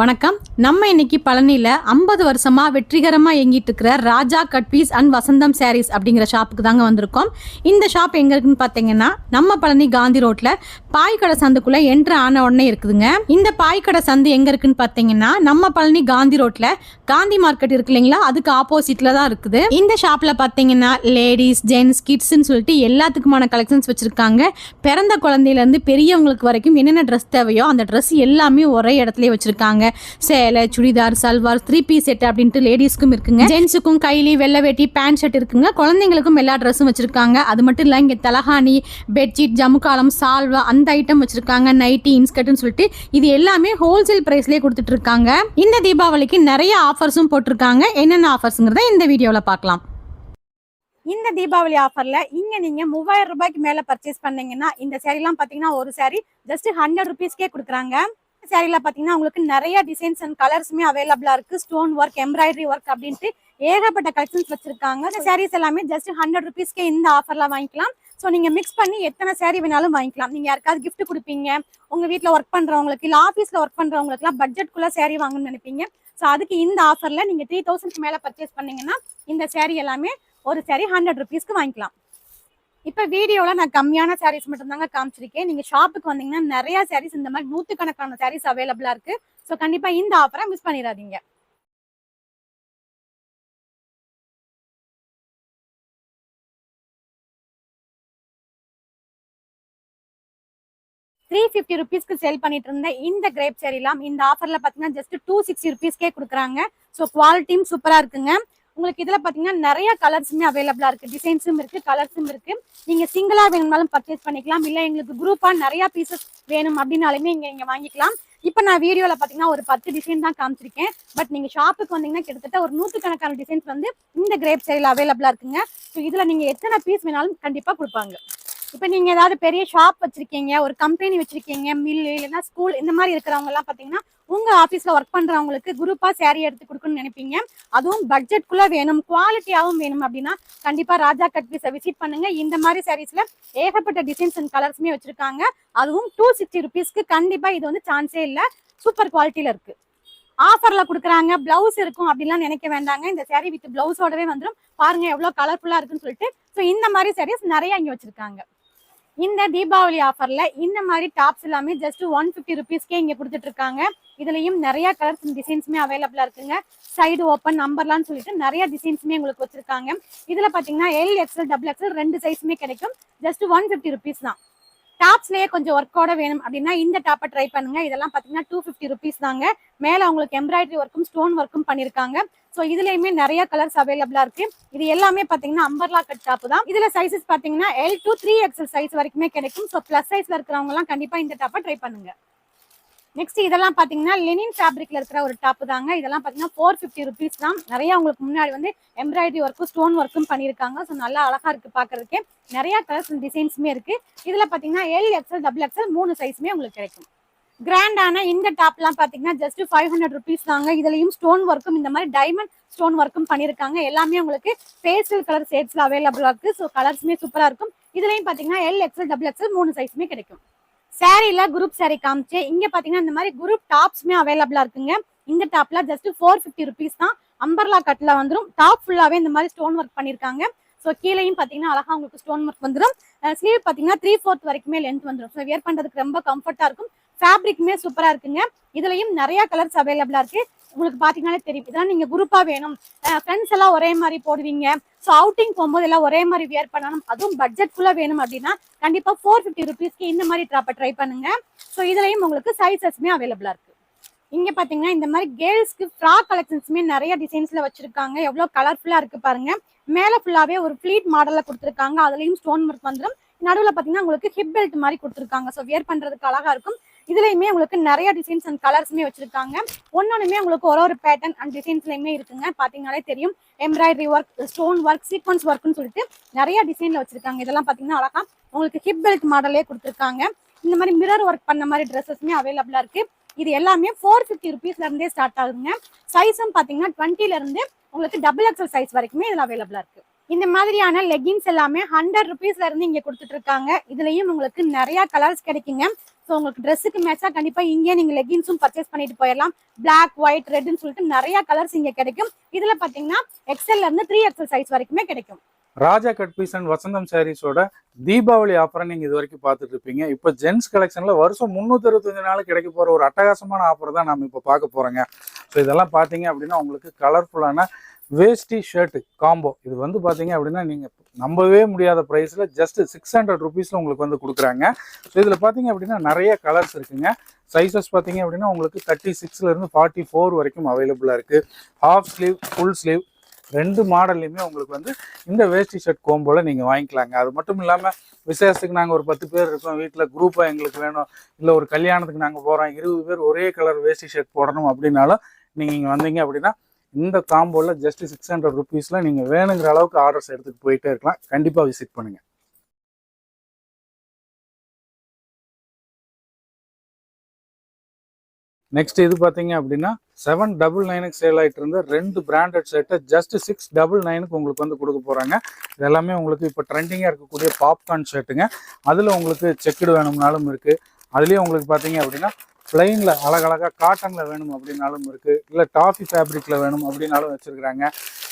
வணக்கம். நம்ம இன்னைக்கு பழனியில் ஐம்பது வருஷமாக வெற்றிகரமாக இயங்கிட்டு இருக்கிற Raja cut piece and Vasantham sarees அப்படிங்கிற ஷாப்புக்கு தாங்க வந்திருக்கோம். இந்த ஷாப் எங்க இருக்குன்னு பார்த்தீங்கன்னா நம்ம பழனி காந்தி ரோட்டில் பாய்க்கடை சந்துக்குள்ளே என்ட்ரு ஆன உடனே இருக்குதுங்க. இந்த பாய்க்கடை சந்து எங்க இருக்குன்னு பார்த்தீங்கன்னா நம்ம பழனி காந்தி ரோட்டில் காந்தி மார்க்கெட் இருக்கு இல்லைங்களா? அதுக்கு ஆப்போசிட்ல தான் இருக்குது. இந்த ஷாப்பில் பார்த்தீங்கன்னா லேடிஸ் ஜென்ஸ் கிட்ஸ்ன்னு சொல்லிட்டு எல்லாத்துக்குமான கலெக்ஷன்ஸ் வச்சிருக்காங்க. பிறந்த குழந்தையிலேருந்து பெரியவங்களுக்கு வரைக்கும் என்னென்ன ட்ரெஸ் தேவையோ அந்த ட்ரெஸ் எல்லாமே ஒரே இடத்துல வச்சிருக்காங்க. சேலை churidar salwar three piece set அப்படின்ட்டு லேடிஸ்க்கும் இருக்குங்க. ஜென்ஸுக்கும் கைலி வெள்ளை வேட்டி பேண்ட் ஷர்ட் இருக்குங்க. குழந்தைங்களுக்கும் எல்லா ட்ரெஸ்ஸும் வச்சிருக்காங்க. அது மட்டும் இல்லை இங்கே தலஹானி பெட்ஷீட் ஜமுக்காலம் சால்வா அந்த ஐட்டம் வச்சிருக்காங்க. நைட்டி இன்ஸ்கர்ட்னு சொல்லிட்டு இது எல்லாமே ஹோல்சேல் பிரைஸ்லேயே கொடுத்துட்டு இருக்காங்க. இந்த தீபாவளிக்கு நிறைய ஆஃபர்ஸும் போட்டிருக்காங்க. என்னென்ன ஆஃபர்ஸுங்கிறத இந்த வீடியோவில் பார்க்கலாம். இந்த தீபாவளி ஆஃபர்ல இங்க நீங்க மூவாயிரம் ரூபாய்க்கு மேல பர்ச்சேஸ் பண்ணீங்கன்னா இந்த சேரீலாம் பாத்தீங்கன்னா ஒரு சேரீ ஜஸ்ட் ஹண்ட்ரட் ருபீஸ்க்கே கொடுக்குறாங்க. சேரீல பாத்தீங்கன்னா உங்களுக்கு நிறைய டிசைன்ஸ் அண்ட் கலர்ஸுமே அவைலபிளா இருக்கு. ஸ்டோன் ஒர்க் எம்ப்ராய்டரி ஒர்க் அப்படின்ட்டு ஏகப்பட்ட கலெக்ஷன்ஸ் வச்சிருக்காங்க. இந்த சாரீஸ் எல்லாமே ஜஸ்ட் ஹண்ட்ரட் ருபீஸ்க்கே இந்த ஆஃபர்ல வாங்கிக்கலாம். ஸோ நீங்க மிக்ஸ் பண்ணி எத்தனை saree வேணாலும் வாங்கிக்கலாம். நீங்க யாருக்காவது கிஃப்ட் கொடுப்பீங்க உங்க வீட்டில் ஒர்க் பண்றவங்களுக்கு இல்லை ஆஃபீஸ்ல ஒர்க் பண்ணுறவங்களுக்குலாம் பட்ஜெட்குள்ள சேரீ வாங்கணும்னு நினைப்பீங்க. ஸோ அதுக்கு இந்த ஆஃபர்ல நீங்க த்ரீ தௌசண்ட்க்கு மேல பர்ச்சேஸ் பண்ணீங்கன்னா இந்த சேரீ எல்லாமே ஒரு சேரீ ஹண்ட்ரட் ருபீஸ்க்கு வாங்கிக்கலாம். இப்போ வீடியோவில் நான் கம்மியான சாரீஸ் மட்டும்தாங்க காமிச்சிருக்கேன். நீங்கள் ஷாப்புக்கு வந்தீங்கன்னா நிறைய சாரீஸ் இந்த மாதிரி நூற்றுக்கணக்கான சாரீஸ் அவைலபிளாக இருக்கு. ஸோ கண்டிப்பாக இந்த ஆஃபரை மிஸ் பண்ணிடாதீங்க. த்ரீ ஃபிஃப்டி ருபீஸ்க்கு சேல் பண்ணிட்டு இருந்த இந்த கிரேப் சேரீலாம் இந்த ஆஃபர்ல பார்த்தீங்கன்னா ஜஸ்ட் டூ சிக்ஸ்டி ருபீஸ்க்கே கொடுக்குறாங்க. ஸோ குவாலிட்டியும் சூப்பராக இருக்குங்க. உங்களுக்கு இதில் பார்த்தீங்கன்னா நிறைய கலர்ஸுமே அவைலபிளாக இருக்கு. டிசைன்ஸும் இருக்கு கலர்ஸும் இருக்கு. நீங்க சிங்கிளா வேணும்னாலும் பர்ச்சேஸ் பண்ணிக்கலாம். இல்லை எங்களுக்கு குரூப்பா நிறைய பீசஸ் வேணும் அப்படின்னாலுமே இங்க இங்க வாங்கிக்கலாம். இப்போ நான் வீடியோல பாத்தீங்கன்னா ஒரு பத்து டிசைன் தான் காமிச்சிருக்கேன். பட் நீங்க ஷாப்புக்கு வந்தீங்கன்னா கிட்டத்தட்ட ஒரு நூற்றுக்கணக்கான டிசைன்ஸ் வந்து இந்த கிரேப் சேரில் அவைலபிளா இருக்குங்க. ஸோ இதுல நீங்க எத்தனை பீஸ் வேணாலும் கண்டிப்பா கொடுப்பாங்க. இப்போ நீங்கள் ஏதாவது பெரிய ஷாப் வச்சிருக்கீங்க ஒரு கம்பெனி வச்சிருக்கீங்க மில்லு இல்லைன்னா ஸ்கூல் இந்த மாதிரி இருக்கிறவங்க எல்லாம் உங்கள் ஆஃபீஸில் ஒர்க் பண்ணுறவங்களுக்கு குரூப்பாக சேரீ எடுத்து கொடுக்கணும்னு நினைப்பீங்க. அதுவும் பட்ஜெட்குள்ளே வேணும் குவாலிட்டியாகவும் வேணும் அப்படின்னா கண்டிப்பாக ராஜா கட் பீஸை விசிட் பண்ணுங்கள் இந்த மாதிரி சாரீஸில் ஏகப்பட்ட டிசைன்ஸ் அண்ட் கலர்ஸுமே வச்சுருக்காங்க. அதுவும் டூ சிக்ஸ்டி ருபீஸ்க்கு கண்டிப்பாக இது வந்து சான்ஸே இல்லை. சூப்பர் குவாலிட்டியில் இருக்குது ஆஃபரில் கொடுக்குறாங்க ப்ளவுஸ் இருக்கும் அப்படிலாம் நினைக்க வேண்டாங்க. இந்த சேரீ வித் ப்ளவுஸோடவே வந்துடும் பாருங்க எவ்வளோ கலர்ஃபுல்லாக இருக்குன்னு சொல்லிட்டு. ஸோ இந்த மாதிரி சாரீஸ் நிறைய இங்கே வச்சுருக்காங்க. இந்த தீபாவளி ஆஃபர்ல இந்த மாதிரி டாப்ஸ் எல்லாமே ஜஸ்ட் ஒன் ஃபிஃப்டி ருபீஸ்க்கே இங்க கொடுத்துட்டு இருக்காங்க இதுலயும் நிறைய கலர்ஸ் டிசைன்ஸுமே அவைலபிளா இருக்குங்க. சைடு ஓப்பன் நம்பர்லாம் சொல்லிட்டு நிறைய டிசைன்ஸுமே உங்களுக்கு வச்சிருக்காங்க. இதுல பாத்தீங்கன்னா எல் எக்ஸ்எல் டபுள் எக்ஸ்எல் ரெண்டு சைஸுமே கிடைக்கும். ஜஸ்ட் ஒன் ஃபிஃப்டி ருபீஸ் தான். டாப்ஸ்லயே கொஞ்சம் ஒர்க்கோட வேணும் அப்படின்னா இந்த டாப்பை ட்ரை பண்ணுங்க. இதெல்லாம் பாத்தீங்கன்னா டூ ஃபிஃப்டி ருபீஸ் தாங்க. மேல உங்களுக்கு எம்ப்ராய்டரி ஒர்க்கும் ஸ்டோன் ஒர்க்கும் பண்ணிருக்காங்க. ஸோ இதுலயுமே நிறைய கலர்ஸ் அவைலபிளா இருக்கு. இது எல்லாமே பாத்தீங்கன்னா அம்பர்லா கட் டாப் தான். இதுல சைசஸ் பாத்தீங்கன்னா L to three XL size வரைக்குமே கிடைக்கும். ஸோ பிளஸ் சைஸ்ல இருக்கிறவங்க எல்லாம் கண்டிப்பா இந்த டாப்பை ட்ரை பண்ணுங்க. நெக்ஸ்ட் இதெல்லாம் பாத்தீங்கன்னா லெனின் ஃபேப்ரிக்ல இருக்கிற ஒரு டாப் தாங்க. இதெல்லாம் பார்த்தீங்கன்னா ஃபோர் ஃபிஃப்டி ருபீஸ் தான். நிறைய உங்களுக்கு முன்னாடி வந்து எம்ப்ராய்டரி ஒர்க்கும் ஸ்டோன் ஒர்க்கும் பண்ணியிருக்காங்க. ஸோ நல்லா அழகா இருக்கு பாக்குறதுக்கு. நிறைய கலர்ஸ் டிசைன்ஸுமே இருக்கு. இதுல பாத்தீங்கன்னா எல் எக்ஸல் டபுள் எக்ஸல் மூணு சைஸுமே உங்களுக்கு கிடைக்கும். கிராண்டான இந்த டாப்லாம் பாத்தீங்கன்னா ஜஸ்ட் ஃபைவ் ஹண்ட்ரட் ருபீஸ் தாங்க. இதுலயும் ஸ்டோன் ஒர்க்கும் இந்த மாதிரி டைமண்ட் ஸ்டோன் ஒர்க்கும் பண்ணியிருக்காங்க. எல்லாமே உங்களுக்கு பேஸ்டல் கலர் ஷேட்ஸ்ல அவைலபிளா இருக்கு. ஸோ கலர்ஸுமே சூப்பரா இருக்கும். இதுலயும் பாத்தீங்கன்னா எல் எக்ஸல் டபுள் எக்ஸல் மூணு சைஸுமே கிடைக்கும். சாரீல குரூப் சேரீ காமிச்சு இங்க பாத்தீங்கன்னா இந்த மாதிரி குரூப் டாப்ஸ்மே அவைலபிளா இருக்குங்க. இந்த டாப்ல ஜஸ்ட் ஃபோர் ஃபிஃப்டி ருபீஸ் தான். அம்பர்லா கட்ல வந்துடும் டாப் ஃபுல்லாவே இந்த மாதிரி ஸ்டோன் ஒர்க் பண்ணிருக்காங்க. ஸோ கீழேயும் பாத்தீங்கன்னா அழகா உங்களுக்கு ஸ்டோன் ஒர்க் வந்துடும் ஸ்லீவ் பார்த்தீங்கன்னா த்ரீ ஃபோர்த் வரைக்குமே லென்த் வந்துடும் ஸோ வியர் பண்ணுறதுக்கு ரொம்ப கம்ஃபர்ட்டாக இருக்கும். ஃபேப்ரிக்குமே சூப்பராக இருக்குங்க. இதுலையும் நிறைய கலர்ஸ் அவைலபிளாக இருக்கு. உங்களுக்கு பாத்தீங்கன்னாலே தெரியும். இதெல்லாம் நீங்கள் குரூப்பாக வேணும். ஃப்ரெண்ட்ஸ் எல்லாம் ஒரே மாதிரி போடுவீங்க. ஸோ அவுட்டிங் போகும்போது எல்லாம் ஒரே மாதிரி வியர் பண்ணணும். அதுவும் பட்ஜெட் ஃபுல்லாக வேணும் அப்படின்னா கண்டிப்பாக ஃபோர் ஃபிஃப்டி ருபீஸ்க்கு இந்த மாதிரி ட்ராப்பை ட்ரை பண்ணுங்க. ஸோ இதுலையும் உங்களுக்கு சைசஸ்மே அவைலபிளாக இருக்கு. இங்க பாத்தீங்கன்னா இந்த மாதிரி கேர்ள்ஸ்க்கு ஃப்ராக் கலெக்ஷன்ஸுமே நிறைய டிசைன்ஸ்ல வச்சிருக்காங்க. எவ்வளவு கலர்ஃபுல்லா இருக்கு பாருங்க. மேல ஃபுல்லாவே ஒரு ஃபிளீட் மாடல்ல கொடுத்துருக்காங்க. அதுலயும் ஸ்டோன் ஒர்க் வந்துடும் நடுவுல பாத்தீங்கன்னா உங்களுக்கு ஹிப் பெல்ட் மாதிரி கொடுத்துருக்காங்க. ஸோ வியர் பண்றதுக்கு அழகா இருக்கும். இதுலயுமே உங்களுக்கு நிறைய டிசைன்ஸ் அண்ட் கலர்ஸுமே வச்சிருக்காங்க. ஒன்னொன்னுமே உங்களுக்கு ஒரு ஒரு பேட்டர்ன் அண்ட் டிசைன்ஸ்லயுமே இருக்குங்க. பாத்தீங்கன்னாலே தெரியும். Embroidery work stone work sequins ஒர்க்னு சொல்லிட்டு நிறைய டிசைன்ல வச்சிருக்காங்க. இதெல்லாம் பாத்தீங்கன்னா அழகா உங்களுக்கு ஹிப் பெல்ட் மாடலே கொடுத்துருக்காங்க. இந்த மாதிரி மிரர் ஒர்க் பண்ண மாதிரி ட்ரெஸ்ஸஸ்மே அவைலபிளா இருக்கு. இது எல்லாமே ஃபோர் ஃபிஃப்டி ருபீஸ்ல இருந்தே ஸ்டார்ட் ஆகுதுங்க. சைஸும் பாத்தீங்கன்னா டுவெண்ட்டில இருந்து உங்களுக்கு டபுள் எக்ஸல் சைஸ் வரைக்குமே இதுல அவைலபிளா இருக்கு. இந்த மாதிரியான லெகின்ஸ் எல்லாமே ஹண்ட்ரட் ருபீஸ்ல இருந்து இங்க கொடுத்துட்டு இருக்காங்க. இதுலயும் உங்களுக்கு நிறைய கலர்ஸ் கிடைக்குங்க. ஸோ உங்களுக்கு ட்ரெஸ்ஸுக்கு மேட்சா கண்டிப்பா இங்கே நீங்க லெகின்ஸும் பர்ச்சேஸ் பண்ணிட்டு போயிடலாம். பிளாக் ஒயிட் ரெட்னு சொல்லிட்டு நிறைய கலர்ஸ் இங்க கிடைக்கும். இதுல பாத்தீங்கன்னா எக்ஸ்எல்ல இருந்து த்ரீ எக்ஸ்எல் சைஸ் வரைக்குமே கிடைக்கும். Raja cut piece and Vasantham சாரீஸோட Deepavali ஆஃபரை நீங்கள் இது வரைக்கும் பார்த்துட்டு இருப்பீங்க இப்போ ஜென்ஸ் கலெக்ஷனில் வருஷம் முந்நூற்றி அறுபத்தஞ்சு நாள் கிடைக்க போகிற ஒரு அட்டகாசமான ஆஃபர் தான் நம்ம இப்போ பார்க்க போகிறோங்க ஸோ இதெல்லாம் பார்த்தீங்க அப்படின்னா உங்களுக்கு கலர்ஃபுல்லான வேஷ்டி ஷர்ட்டு காம்போ இது வந்து பார்த்தீங்க அப்படின்னா நீங்கள் நம்பவே முடியாத ப்ரைஸில் ஜஸ்ட் சிக்ஸ் ஹண்ட்ரட் ருபீஸில் உங்களுக்கு வந்து கொடுக்குறாங்க. ஸோ இதில் பார்த்தீங்க அப்படின்னா நிறைய கலர்ஸ் இருக்குங்க. சைஸஸ் பார்த்தீங்க அப்படின்னா உங்களுக்கு தேர்ட்டி சிக்ஸ்லேருந்து ஃபார்ட்டி ஃபோர் வரைக்கும் அவைலபிளாக இருக்குது ஹாஃப் ஸ்லீவ் ஃபுல் ஸ்லீவ் ரெண்டு மாடல்லையுமே உங்களுக்கு வந்து இந்த வேஷ்டி ஷர்ட் கோம்போல நீங்கள் வாங்கிக்கலாங்க. அது மட்டும் இல்லாமல் விசேஷத்துக்கு நாங்கள் ஒரு பத்து பேர் இருக்கோம். வீட்டில் குரூப்பாக எங்களுக்கு வேணும். இல்லை ஒரு கல்யாணத்துக்கு நாங்கள் போகிறோம் இருபது பேர் ஒரே கலர் வேஷ்டி ஷர்ட் போடணும் அப்படின்னாலும் நீங்கள் இங்கே வந்தீங்க அப்படின்னா இந்த காம்போவில் ஜஸ்ட் சிக்ஸ் ஹண்ட்ரட் ருபீஸில் நீங்கள் வேணுங்கிற அளவுக்கு ஆர்டர்ஸ் எடுத்துகிட்டு போயிட்டே இருக்கலாம். கண்டிப்பாக விசிட் பண்ணுங்கள் நெக்ஸ்ட் இது பார்த்தீங்க அப்படின்னா செவன் டபுள் நைனுக்கு சேல் ஆகிட்டு இருந்த ரெண்டு பிராண்டட் செட்டை ஜஸ்ட் சிக்ஸ் டபுள் நைனுக்கு உங்களுக்கு வந்து கொடுக்க போகிறாங்க இது எல்லாமே உங்களுக்கு இப்போ ட்ரெண்டிங்காக இருக்கக்கூடிய பாப்கார்ன் ஷர்ட்டுங்க அதில் உங்களுக்கு செக்குடு வேணும்னாலும் இருக்குது அதுலேயும் உங்களுக்கு பார்த்தீங்க அப்படின்னா பிளைனில் அழகழகாக காட்டனில் வேணும் அப்படின்னாலும் இருக்குது இல்லை டாஃபி ஃபேப்ரிக்கில் வேணும் அப்படின்னாலும் வச்சுருக்குறாங்க.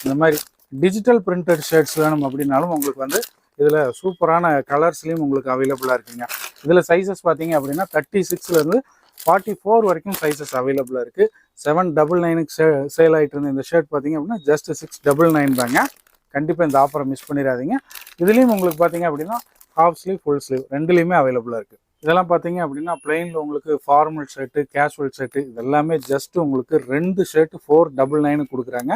இந்த மாதிரி டிஜிட்டல் பிரிண்டட் ஷர்ட்ஸ் வேணும் அப்படின்னாலும் உங்களுக்கு வந்து இதில் சூப்பரான கலர்ஸ்லேயும் உங்களுக்கு அவைலபிளாக இருக்குங்க. இதில் சைஸஸ் பார்த்தீங்க அப்படின்னா தேர்ட்டி சிக்ஸ்லேருந்து ஃபார்ட்டி ஃபோர் வரைக்கும் சைஸஸ் அவைலபிளாக இருக்குது செவன் டபுள் நைனுக்கு சே சேல் ஆகிட்டு இருந்த இந்த ஷர்ட் பார்த்தீங்க அப்படின்னா ஜஸ்ட் சிக்ஸ் டபுள் நைன் தாங்க. கண்டிப்பாக இந்த ஆஃபரை மிஸ் பண்ணிடாதீங்க. இதுலேயும் உங்களுக்கு பார்த்தீங்க அப்படின்னா ஹாஃப் ஸ்லீவ் ஃபுல் ஸ்லீவ் ரெண்டுலேயுமே அவைலபிளாக இருக்குது இதெல்லாம் பார்த்தீங்க அப்படின்னா பிளெயினில் உங்களுக்கு ஃபார்மல் ஷர்ட்டு கேஷுவல் ஷர்ட்டு இது எல்லாமே ஜஸ்ட் உங்களுக்கு ரெண்டு ஷர்ட்டு ஃபோர் டபுள் நைனுக்கு கொடுக்குறாங்க.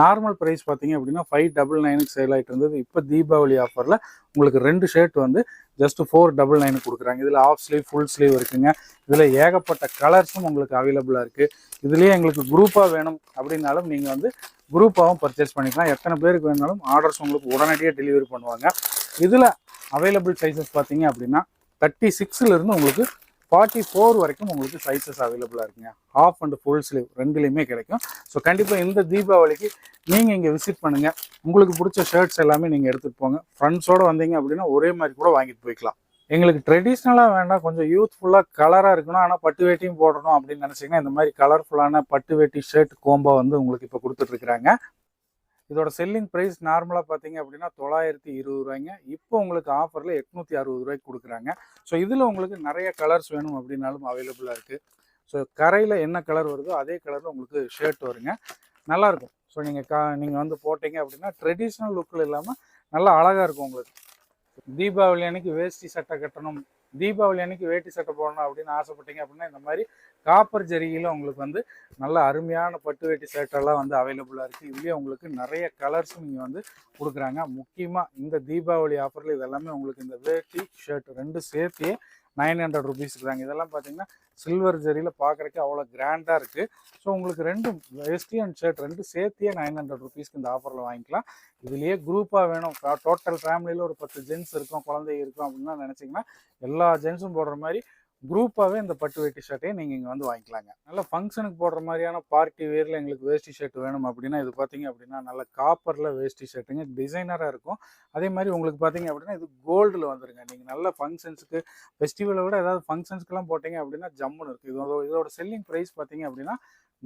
நார்மல் ப்ரைஸ் பார்த்தீங்க அப்படின்னா ஃபைவ் டபுள் நைனுக்கு சேல் ஆகிட்டு இருந்தது. இப்போ தீபாவளி ஆஃபரில் உங்களுக்கு ரெண்டு ஷர்ட் வந்து ஜஸ்ட் ஃபோர் டபுள் நைனுக்கு கொடுக்குறாங்க. இதில் ஆஃப் ஸ்லீவ் ஃபுல் ஸ்லீவ் இருக்குங்க. இதில் ஏகப்பட்ட கலர்ஸும் உங்களுக்கு அவைலபிளாக இருக்குது இதுலேயே எங்களுக்கு குரூப்பாக வேணும் அப்படின்னாலும் நீங்கள் வந்து குரூப்பாகவும் பர்ச்சேஸ் பண்ணிக்கலாம். எத்தனை பேருக்கு வேணாலும் ஆர்டர்ஸ் உங்களுக்கு உடனடியாக டெலிவரி பண்ணுவாங்க. இதில் அவைலபிள் சைஸஸ் பார்த்தீங்க அப்படின்னா தேர்ட்டி சிக்ஸ்லேருந்து உங்களுக்கு ஃபார்ட்டி ஃபோர் வரைக்கும் உங்களுக்கு சைஸஸ் அவைலபிளாக இருக்குங்க. ஹாஃப் அண்ட் ஃபுல் ஸ்லீவ் ரெண்டுலேயுமே கிடைக்கும். ஸோ கண்டிப்பாக இந்த தீபாவளிக்கு நீங்கள் இங்கே விசிட் பண்ணுங்கள் உங்களுக்கு பிடிச்ச ஷர்ட்ஸ் எல்லாமே நீங்கள் எடுத்துகிட்டு போங்க. ஃப்ரெண்ட்ஸோடு வந்தீங்க அப்படின்னா ஒரே மாதிரி கூட வாங்கிட்டு போய்க்கலாம். எங்களுக்கு ட்ரெடிஷ்னலாக வேண்டாம். கொஞ்சம் யூத்ஃபுல்லாக கலராக இருக்கணும். ஆனால் பட்டு வேட்டியும் போடணும் அப்படின்னு நினச்சிங்கன்னா இந்த மாதிரி கலர்ஃபுல்லான பட்டு வேட்டி ஷர்ட் கோம்போ வந்து உங்களுக்கு இப்போ கொடுத்துட்ருக்குறாங்க இதோட செல்லிங் ப்ரைஸ் நார்மலாக பார்த்தீங்க அப்படின்னா தொள்ளாயிரத்தி இருபது ரூபாய்ங்க. இப்போ உங்களுக்கு ஆஃபரில் எட்நூற்றி அறுபது ரூபாய்க்கு கொடுக்குறாங்க. ஸோ இதில் உங்களுக்கு நிறைய கலர்ஸ் வேணும் அப்படின்னாலும் அவைலபிளாக இருக்குது ஸோ கரையில் என்ன கலர் வருதோ அதே கலரில் உங்களுக்கு ஷர்ட் வருங்க. நல்லாயிருக்கும் ஸோ நீங்கள் கா நீங்கள் வந்து போட்டீங்க அப்படின்னா ட்ரெடிஷ்னல் லுக்கில் இல்லாமல் நல்லா அழகாக இருக்கும் உங்களுக்கு. தீபாவளி அன்னைக்கு வேஷ்டி சட்டை கட்டணும். தீபாவளி அன்னைக்கு வேட்டி சட்டை போடணும் அப்படின்னு ஆசைப்பட்டீங்க அப்படின்னா இந்த மாதிரி காப்பர் ஜரிகையில் உங்களுக்கு வந்து நல்ல அருமையான பட்டு வேட்டி சட்டெல்லாம் வந்து அவைலபிளாக இருக்குது இதுலேயே உங்களுக்கு நிறைய கலர்ஸும் நீங்கள் வந்து கொடுக்குறாங்க. முக்கியமாக இந்த தீபாவளி ஆஃபரில் இதெல்லாமே உங்களுக்கு இந்த வேட்டி ஷர்ட் ரெண்டு சேர்த்தியே நைன் ஹண்ட்ரட் ருபீஸ் தாங்க இதெல்லாம் பார்த்தீங்கன்னா சில்வர் ஜெரியில் பார்க்குறக்கு அவ்வளோ கிராண்டாக இருக்குது ஸோ உங்களுக்கு ரெண்டும் வேஸ்டி அண்ட் ஷர்ட் ரெண்டு சேர்த்தியே நைன் ஹண்ட்ரட் ருபீஸ்க்கு இந்த ஆஃபரில் வாங்கிக்கலாம். இதுலேயே குரூப்பாக வேணும். டோட்டல் ஃபேமிலியில் ஒரு பத்து ஜென்ஸ் இருக்கும் குழந்தை இருக்கும் அப்படின்னா நினச்சிங்கன்னா எல்லா ஜென்ஸும் போடுற மாதிரி குரூப்பாகவே இந்த பட்டு வேட்டி ஷர்ட்டையும் நீங்கள் இங்கே வந்து வாங்கிக்கலாங்க. நல்ல ஃபங்க்ஷனுக்கு போடுற மாதிரியான பார்ட்டி வேரில் எங்களுக்கு வேஷ்டி ஷர்ட் வேணும் அப்படின்னா இது பார்த்தீங்க அப்படின்னா நல்ல காப்பரில் வேஷ்டி ஷர்ட்டுங்க டிசைனராக இருக்கும். அதே மாதிரி உங்களுக்கு பார்த்தீங்க அப்படின்னா இது கோல்டில் வந்துருங்க. நீங்கள் நல்ல ஃபங்க்ஷன்ஸுக்கு ஃபெஸ்டிவலை விட ஏதாவது ஃபங்க்ஷன்ஸ்க்குலாம் போட்டிங்க அப்படின்னா ஜம்முன்னு இருக்குது இதோட இதோட செல்லிங் ப்ரைஸ் பார்த்தீங்க அப்படின்னா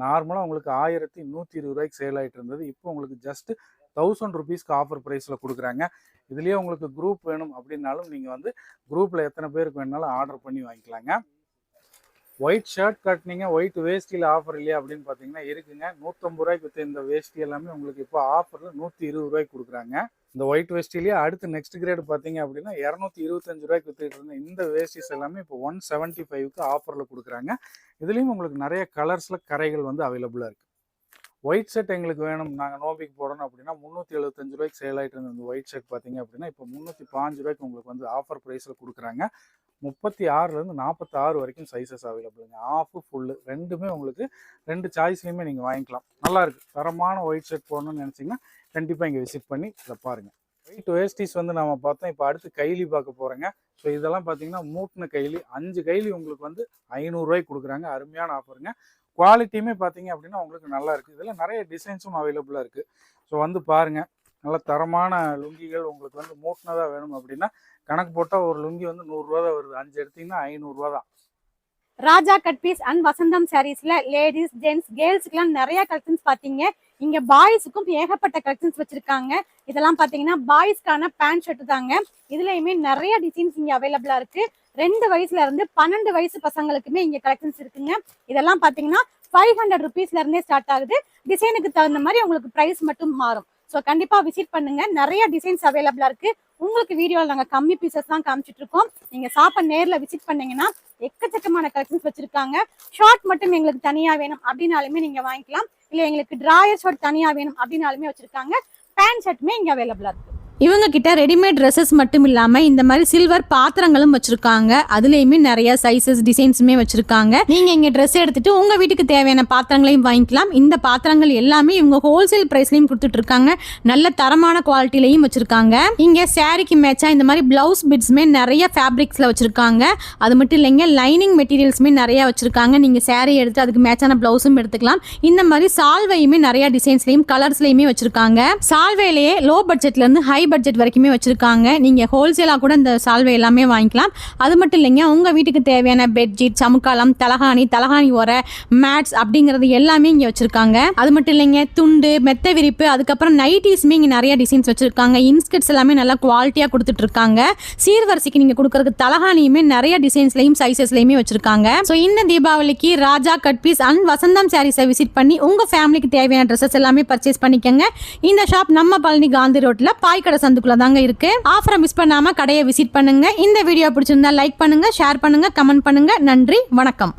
நார்மலாக உங்களுக்கு ஆயிரத்தி நூற்றி இருபது ரூபாய்க்கு சேல் ஆகிட்டு இருந்தது. இப்போ உங்களுக்கு ஜஸ்ட் தௌசண்ட் ருபீஸ்க்கு ஆஃபர் ப்ரைஸில் கொடுக்குறாங்க. இதுலேயே உங்களுக்கு குரூப் வேணும் அப்படின்னாலும் நீங்கள் வந்து குரூப்பில் எத்தனை பேருக்கு வேணாலும் ஆர்டர் பண்ணி வாங்கிக்கலாங்க. ஒயிட் ஷர்ட் கட்டினீங்க ஒயிட் வேஷ்டியில் ஆஃபர் இல்லையா அப்படின்னு பார்த்தீங்கன்னா இருக்குங்க. நூற்றம்பது ரூபாய்க்கு விற்ற இந்த வேஷ்டி எல்லாமே உங்களுக்கு இப்போ ஆஃபரில் நூற்றி இருபது ரூபாய்க்கு கொடுக்குறாங்க. இந்த ஒயிட் வேஷ்டிலேயே அடுத்து நெக்ஸ்ட் கிரேட் பார்த்தீங்க அப்படின்னா இரநூத்தி இருபத்தஞ்சு ரூபாய்க்கு வித்துட்டு இருந்த இந்த வேஷ்டிஸ் எல்லாமே இப்போ ஒன் செவன்ட்டி ஃபைவ்க்கு ஆஃபரில் கொடுக்குறாங்க. இதுலேயும் உங்களுக்கு நிறைய கலர்ஸில் கரைகள் வந்து அவைலபிளாக இருக்குது ஒயிட் ஷர்ட் எங்களுக்கு வேணும். நாங்கள் நோம்பிக்கு போடணும் அப்படின்னா முந்நூற்றி எழுபத்தஞ்சு ரூபாய்க்கு சேல் ஆகிட்டு இருந்த இந்த ஒயிட் ஷர்ட் பார்த்தீங்க அப்படின்னா இப்போ முந்நூற்றி பாஞ்சு ரூபாய்க்கு உங்களுக்கு வந்து ஆஃபர் ப்ரைஸில் கொடுக்குறாங்க. முப்பத்தி ஆறுலேருந்து நாற்பத்தாறு வரைக்கும் சைஸஸ் அவைலபிளுங்க ஆஃபு ஃபுல்லு ரெண்டுமே உங்களுக்கு ரெண்டு சாய்ஸ்லையுமே நீங்கள் வாங்கிக்கலாம். நல்லாயிருக்கு தரமான ஒயிட் ஷர்ட் போடணும்னு நினச்சிங்கன்னா கண்டிப்பாக இங்கே விசிட் பண்ணி இதை பாருங்கள் ஒயிட் வேஸ்டிஸ் வந்து நம்ம பார்த்தோம். இப்போ அடுத்து கைலி பார்க்க போகிறேங்க ஸோ இதெல்லாம் பார்த்தீங்கன்னா மூட்டின கைலி அஞ்சு கைலி உங்களுக்கு வந்து ஐநூறுரூவாய்க்கு கொடுக்குறாங்க. அருமையான ஆஃபருங்க குவாலிட்டியுமே பார்த்தீங்க அப்படின்னா உங்களுக்கு நல்லா இருக்குது இதில் நிறைய டிசைன்ஸும் அவைலபிளாக இருக்குது ஸோ வந்து பாருங்கள் நல்ல தரமான லுங்கிகள் உங்களுக்கு வந்து மூட்டினதாக வேணும் அப்படின்னா கணக்கு போட்டால் ஒரு லுங்கி வந்து நூறுரூவா தான் வருது. அஞ்சு எடுத்தீங்கன்னா ஐநூறுரூவா தான். Raja cut piece and Vasantham சாரீஸ்ல ladies gents கேர்ள்ஸ்க்குலாம் நிறைய கலெக்ஷன்ஸ் பாத்தீங்க. இங்க பாய்ஸுக்கும் ஏகப்பட்ட கலெக்ஷன்ஸ் வச்சிருக்காங்க. இதெல்லாம் பாத்தீங்கன்னா பாய்ஸ்க்கான பேண்ட் ஷர்ட் தாங்க. இதுலயுமே நிறைய டிசைன்ஸ் இங்க அவைலபிளா இருக்கு. ரெண்டு வயசுல இருந்து பன்னெண்டு வயசு பசங்களுக்குமே இங்க கலெக்ஷன்ஸ் இருக்குங்க. இதெல்லாம் பாத்தீங்கன்னா ஃபைவ் ஹண்ட்ரட் ருபீஸ்ல இருந்தே ஸ்டார்ட் ஆகுது. டிசைனுக்கு தகுந்த மாதிரி உங்களுக்கு பிரைஸ் மட்டும் மாறும். ஸோ கண்டிப்பாக விசிட் பண்ணுங்க. நிறைய டிசைன்ஸ் அவைலபிளாக இருக்கு. உங்களுக்கு வீடியோவில் நாங்கள் கம்மி பீசஸ் தான் காமிச்சிட்டு இருக்கோம். நீங்கள் சாப்ப நேரில் விசிட் பண்ணீங்கன்னா எக்கச்சக்கமான கலெக்ஷன்ஸ் வச்சிருக்காங்க. ஷார்ட் மட்டும் எங்களுக்கு தனியாக வேணும் அப்படின்னாலுமே நீங்கள் வாங்கிக்கலாம். இல்லை எங்களுக்கு ட்ராயர் ஷார்ட் தனியாக வேணும் அப்படின்னாலுமே வச்சிருக்காங்க. பேண்ட் ஷர்ட்டுமே இங்கே அவைலபிளாக இருக்கு. இவங்க கிட்ட ரெடிமேட் ட்ரெஸ்ஸஸ் மட்டும் இல்லாமல் இந்த மாதிரி சில்வர் பாத்திரங்களும் வச்சிருக்காங்க. அதுலேயுமே நிறைய சைஸஸ் டிசைன்ஸுமே வச்சிருக்காங்க. நீங்கள் இங்கே ட்ரெஸ் எடுத்துட்டு உங்கள் வீட்டுக்கு தேவையான பாத்திரங்களையும் வாங்கிக்கலாம். இந்த பாத்திரங்கள் எல்லாமே இவங்க ஹோல்சேல் ப்ரைஸ்லையும் கொடுத்துட்டு இருக்காங்க. நல்ல தரமான குவாலிட்டிலையும் வச்சிருக்காங்க. இங்கே சாரிக்கு மேட்சா இந்த மாதிரி பிளவுஸ் பிட்ஸ்மே நிறைய ஃபேப்ரிக்ஸில் வச்சிருக்காங்க. அது மட்டும் இல்லைங்க லைனிங் மெட்டீரியல்ஸுமே நிறைய வச்சிருக்காங்க. நீங்கள் saree எடுத்து அதுக்கு மேட்சான பிளவுஸும் எடுத்துக்கலாம். இந்த மாதிரி சால்வையுமே நிறைய டிசைன்ஸ்லையும் கலர்ஸ்லையுமே வச்சிருக்காங்க. சால்வையிலேயே லோ பட்ஜெட்லேருந்து ஹை பட்ஜெட் வரைக்குமே வச்சுருக்காங்க. நீங்கள் ஹோல்சேலாக கூட இந்த சால்வை எல்லாமே வாங்கிக்கலாம். அது மட்டும் இல்லைங்க உங்கள் வீட்டுக்கு தேவையான பெட்ஷீட் சமுக்காலம் தலகாணி தலகாணி உரை மேட்ஸ் அப்படிங்கிறது எல்லாமே இங்கே வச்சுருக்காங்க. அது மட்டும் இல்லைங்க துண்டு மெத்த விரிப்பு அதுக்கப்புறம் நைட்டிஸுமே இங்கே நிறைய டிசைன்ஸ் வச்சுருக்காங்க. இன்ஸ்கர்ட்ஸ் எல்லாமே நல்லா குவாலிட்டியாக கொடுத்துட்ருக்காங்க சீர்வரிசைக்கு நீங்கள் கொடுக்கறதுக்கு தலகாணியுமே நிறைய டிசைன்ஸ்லையும் சைஸஸ்லையுமே வச்சுருக்காங்க. ஸோ இந்த தீபாவளிக்கு Raja cut piece and Vasantham சாரீஸை visit பண்ணி உங்கள் ஃபேமிலிக்கு தேவையான ட்ரெஸ்ஸஸ் எல்லாமே பர்ச்சேஸ் பண்ணிக்கங்க. இந்த ஷாப் நம்ம பழனி காந்தி ரோட்டில் பாய்க்கடை சந்துக்குள்ள தாங்க இருக்கு. ஆஃபரை மிஸ் பண்ணாம கடையை விசிட் பண்ணுங்க. இந்த வீடியோ பிடிச்சிருந்தா லைக் பண்ணுங்க ஷேர் பண்ணுங்க கமெண்ட் பண்ணுங்க. நன்றி வணக்கம்.